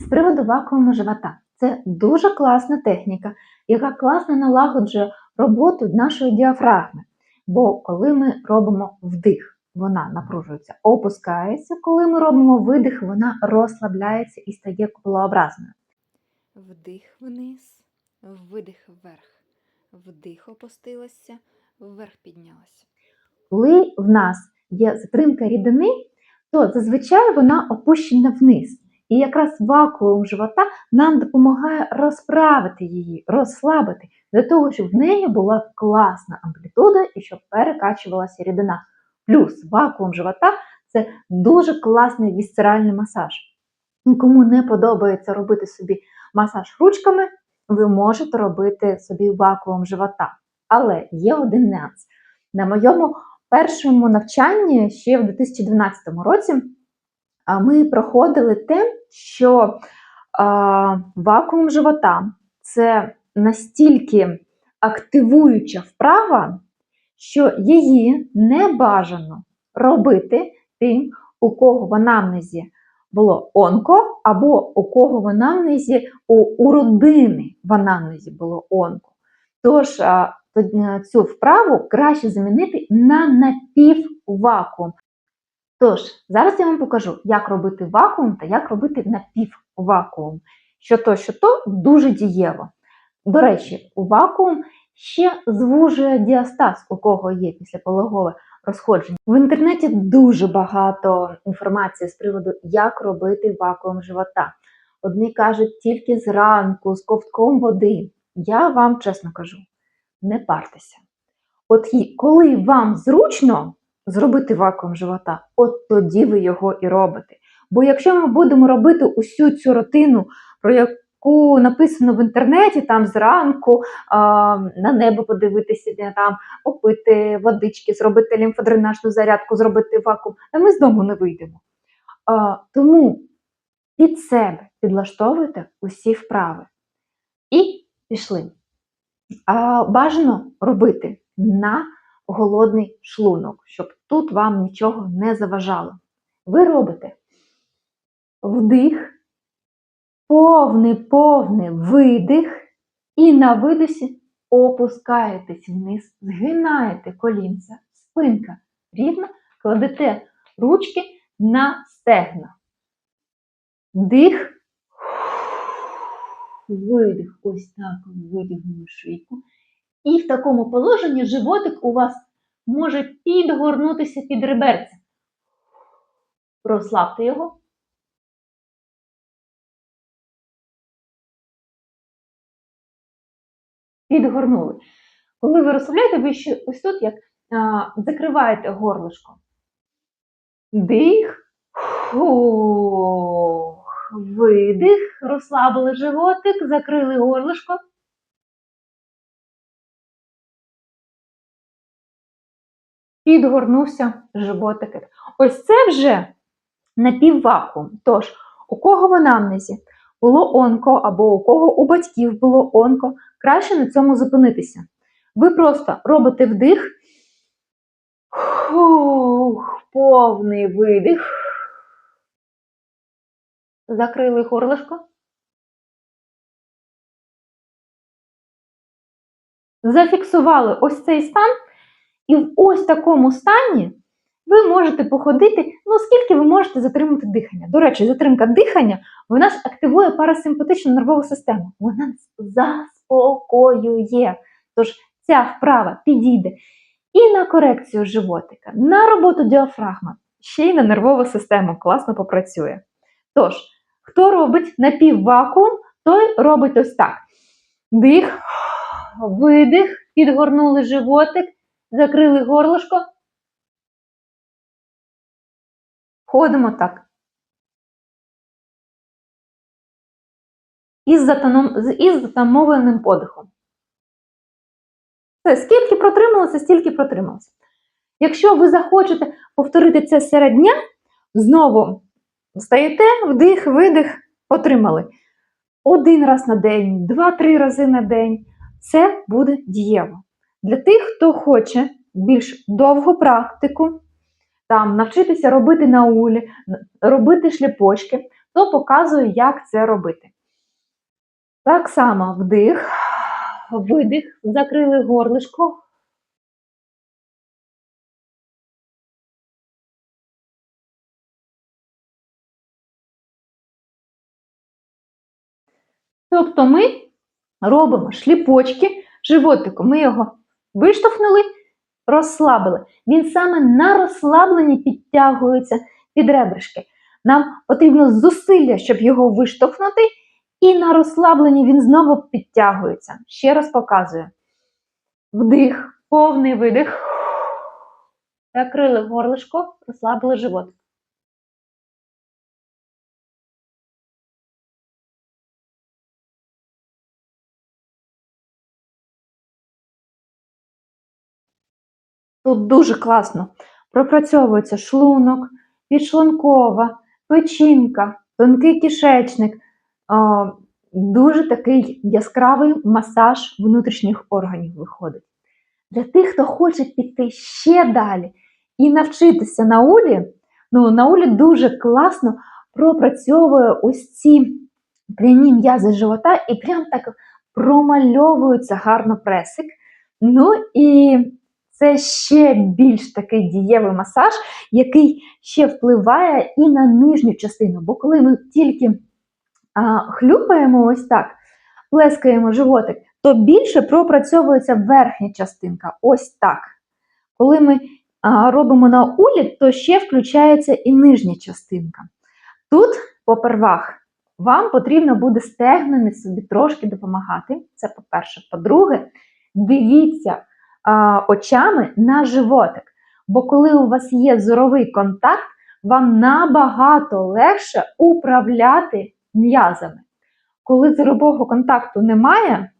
З приводу вакууму живота. Це дуже класна техніка, яка класно налагоджує роботу нашої діафрагми. Бо коли ми робимо вдих, вона напружується, опускається. Коли ми робимо видих, вона розслабляється і стає куполообразною. Вдих вниз, видих вверх. Вдих опустилася, вверх піднялася. Коли в нас є затримка рідини, то зазвичай вона опущена вниз. І якраз вакуум живота нам допомагає розправити її, розслабити, для того, щоб в неї була класна амплітуда і щоб перекачувалася рідина. Плюс вакуум живота це дуже класний вісцеральний масаж. Кому не подобається робити собі масаж ручками, ви можете робити собі вакуум живота. Але є один нюанс. На моєму першому навчанні ще в 2012 році ми проходили те, що а, вакуум живота це настільки активуюча вправа, що її не бажано робити тим, у кого в анамнезі було онко, або у кого в анамнезі у, у родини в анамнезі було онко. Тож е, цю вправу краще замінити на напіввакуум. Тож, зараз я вам покажу, як робити вакуум та як робити напіввакуум. Що то, що то дуже дієво. До речі, у вакуум ще звужує діастаз, у кого є післяпологове розходження. В інтернеті дуже багато інформації з приводу, як робити вакуум живота. Одні кажуть тільки зранку, з ковтком води. Я вам чесно кажу, не партеся. От коли вам зручно зробити вакуум живота, от тоді ви його і робите. Бо якщо ми будемо робити усю цю рутину, про яку написано в інтернеті, там зранку а, на небо подивитися, там попити водички, зробити лімфодренажну зарядку, зробити вакуум, а ми з дому не вийдемо. А, тому під себе підлаштовуйте усі вправи. І пішли. А, бажано робити на голодний шлунок, щоб тут вам нічого не заважало. Ви робите вдих, повний, повний видих, і на видосі опускаєтесь вниз, згинаєте колінця, спинка рівна, кладете ручки на стегна. Дих, видих, ось так видягнули шийку. І в такому положенні животик у вас може підгорнутися під реберця. Розслабте його. Підгорнули. Коли ви розслабляєте, ви ще ось тут як а, закриваєте горлишко. Дих. Хух. Видих. Розслабили животик, закрили горлишко. Підгорнувся животик. Ось це вже напіввакуум. Тож, у кого в анамнезі було онко, або у кого у батьків було онко, краще на цьому зупинитися. Ви просто робите вдих, Хух, повний видих. Закрили горлишко. Зафіксували ось цей стан. І в ось такому стані ви можете походити, ну скільки ви можете затримати дихання. До речі, затримка дихання вона ж активує парасимпатичну нервову систему. Вона нас заспокоює. Тож ця вправа підійде і на корекцію животика, на роботу діафрагма, ще й на нервову систему класно попрацює. Тож, хто робить напіввакуум, той робить ось так: дих, видих, підгорнули животик. Закрили горлышко. Ходимо так. Із, затамованим подихом. Все, скільки протрималося, стільки протрималося. Якщо ви захочете повторити це серед дня, знову встаєте, вдих, видих, отримали. Один раз на день, два-три рази на день. Це буде дієво. Для тих, хто хоче більш довгу практику, там навчитися робити наулі, робити шліпочки, то показую, як це робити. Так само вдих, видих, закрили горлишко. Тобто ми робимо шліпочки животиком. Ми його виштовхнули, розслабили. Він саме на розслабленні підтягується під ребришки. Нам потрібно зусилля, щоб його виштовхнути, і на розслабленні він знову підтягується. Ще раз показую. Вдих, повний видих. Закрили горлишко, розслабили живот. Тут дуже класно пропрацьовується шлунок, підшлункова, печінка, тонкий кишечник. Дуже такий яскравий масаж внутрішніх органів виходить. Для тих, хто хоче піти ще далі і навчитися на улі, ну, на улі дуже класно пропрацьовує ось ці прямі м'язи живота і прям так промальовується гарно пресик. Ну і це ще більш такий дієвий масаж, який ще впливає і на нижню частину. Бо коли ми тільки а, хлюпаємо ось так, плескаємо животик, то більше пропрацьовується верхня частинка. Ось так. Коли ми а, робимо на улі, то ще включається і нижня частинка. Тут, попервах, вам потрібно буде стегнами собі трошки допомагати. Це по-перше. По-друге, дивіться очами на животик. Бо коли у вас є зоровий контакт, вам набагато легше управляти м'язами. Коли зорового контакту немає,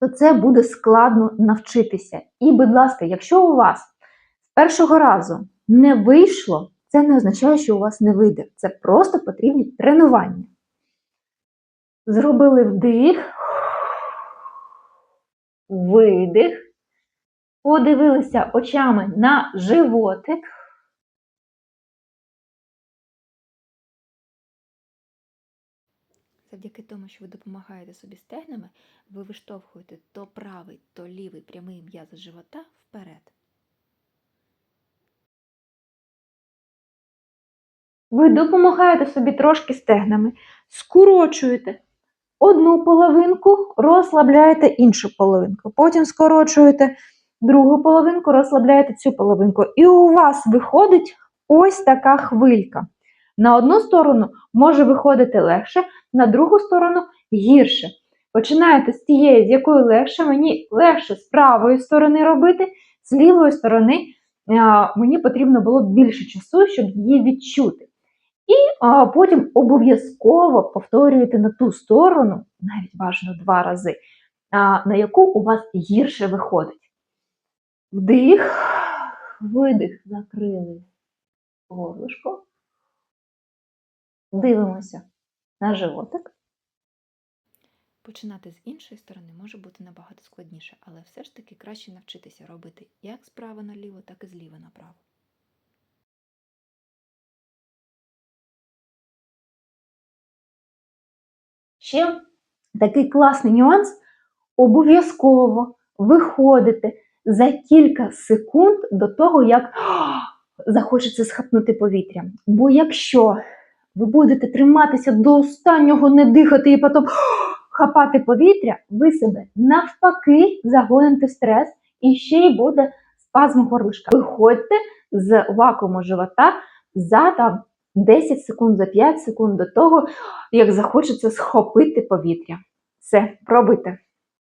то це буде складно навчитися. І, будь ласка, якщо у вас з першого разу не вийшло, це не означає, що у вас не вийде. Це просто потрібні тренування. Зробили вдих, видих. Подивилися очами на животик. Завдяки тому, що ви допомагаєте собі стегнами, ви виштовхуєте то правий, то лівий прямий м'яз живота вперед. Ви допомагаєте собі трошки стегнами, скорочуєте одну половинку, розслабляєте іншу половинку. Потім скорочуєте другу половинку, розслабляєте цю половинку. І у вас виходить ось така хвилька. На одну сторону може виходити легше, на другу сторону гірше. Починаєте з тієї, з якої легше, мені легше з правої сторони робити, з лівої сторони мені потрібно було більше часу, щоб її відчути. І а, потім обов'язково повторюєте на ту сторону, навіть бажано два рази, а, на яку у вас гірше виходить. Вдих, видих, закрили горлышко. Дивимося на животик. Починати з іншої сторони може бути набагато складніше, але все ж таки краще навчитися робити як справа наліво, так і зліва направо. Ще такий класний нюанс. Обов'язково виходите за кілька секунд до того, як захочеться схапнути повітря. Бо якщо ви будете триматися до останнього, не дихати і потім хапати повітря, ви себе навпаки загоните в стрес і ще й буде спазм горлишка. Виходьте з вакууму живота за там 10 секунд, за 5 секунд до того, як захочеться схопити повітря. Все, пробуйте.